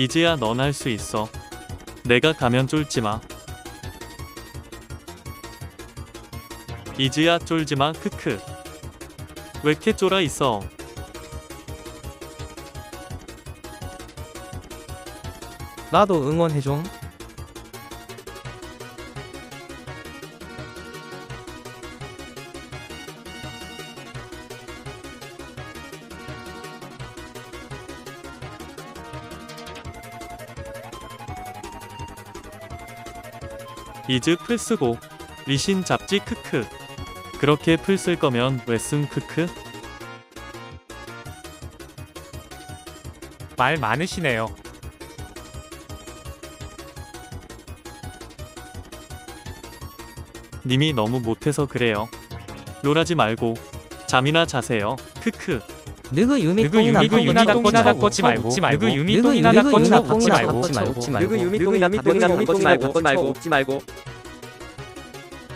이제야 넌 할 수 있어. 내가 가면 쫄지 마. 이제야 쫄지 마. 크크. 왜 이렇게 쫄아 있어? 나도 응원해줘. 이즈 풀 쓰고 리신 잡지 크크. 그렇게 풀 쓸 거면 왜 쓴 크크? 말 많으시네요. 님이 너무 못해서 그래요. 롤하지 말고 잠이나 자세요. 크크. 누구 똥이나 유미 똥이나 꽂지 말고 누구 유미 느그 똥이나 유미 꽂지 말고 똥이나 꽂지 누구 유미 똥이나 똥이나 꽂지 말고 꽂지 말고 꽂지 말고